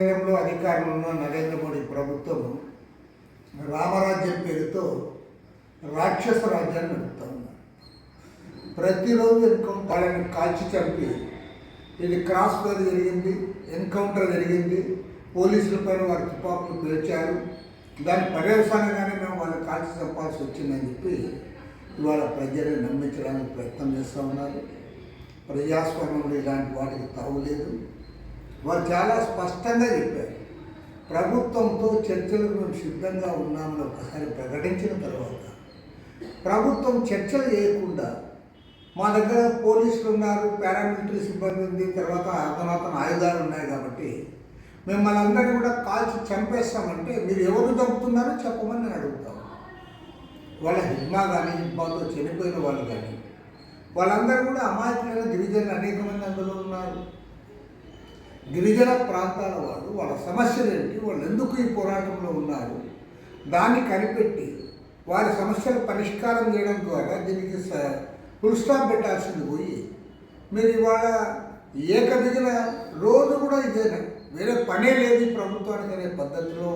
కేంద్రంలో అధికారంలో ఉన్న నరేంద్ర మోడీ ప్రభుత్వం రామరాజ్యం పేరుతో రాక్షస రాజ్యాన్ని నడుపుతా ఉన్నారు ప్రతిరోజు ఎన్కౌంటర్ వాళ్ళని కాల్చి చంపి ఇది క్రాస్ ఫైర్ జరిగింది ఎన్కౌంటర్ జరిగింది పోలీసుల పైన వారి తుపాకులు పేర్చారు. దాని పర్యవసానంగానే మేము వాళ్ళని కాల్చి చంపాల్సి వచ్చిందని చెప్పి ఇవాళ ప్రజల్ని నమ్మించడానికి ప్రయత్నం చేస్తూ ఉన్నారు. ప్రజాస్వామ్యంలో ఇలాంటి వాటికి తావులేదు. వారు చాలా స్పష్టంగా చెప్పారు. ప్రభుత్వంతో చర్చలకు మేము సిద్ధంగా ఉన్నామని ఒకసారి ప్రకటించిన తర్వాత ప్రభుత్వం చర్చలు చేయకుండా మా దగ్గర పోలీసులు ఉన్నారు పారామిలిటరీ సిబ్బంది ఉంది తర్వాత అతనతన ఆయుధాలు ఉన్నాయి కాబట్టి మిమ్మల్ని అందరినీ కూడా కాల్చి చంపేస్తామంటే మీరు ఎవరు చంపుతున్నారో చెప్పమని నేను అడుగుతాను వాళ్ళ హిడ్మా కానీ హిడ్మాతో చనిపోయిన వాళ్ళు కానీ వాళ్ళందరూ కూడా అమాయకులైన గిరిజనులు అనేక గిరిజన ప్రాంతాల వాళ్ళు వాళ్ళ సమస్యలు ఏంటి వాళ్ళు ఎందుకు ఈ పోరాటంలో ఉన్నారు? దాన్ని కనిపెట్టి వారి సమస్యల పరిష్కారం చేయడం ద్వారా దీనికి స- ఫుల్ స్టాప్ పెట్టాల్సింది పోయి మీరు ఇవాళ ఏకదిగిన రోజు కూడా ఇదేనా? వేరే పనే లేదు ప్రభుత్వానికి అనే పద్ధతిలో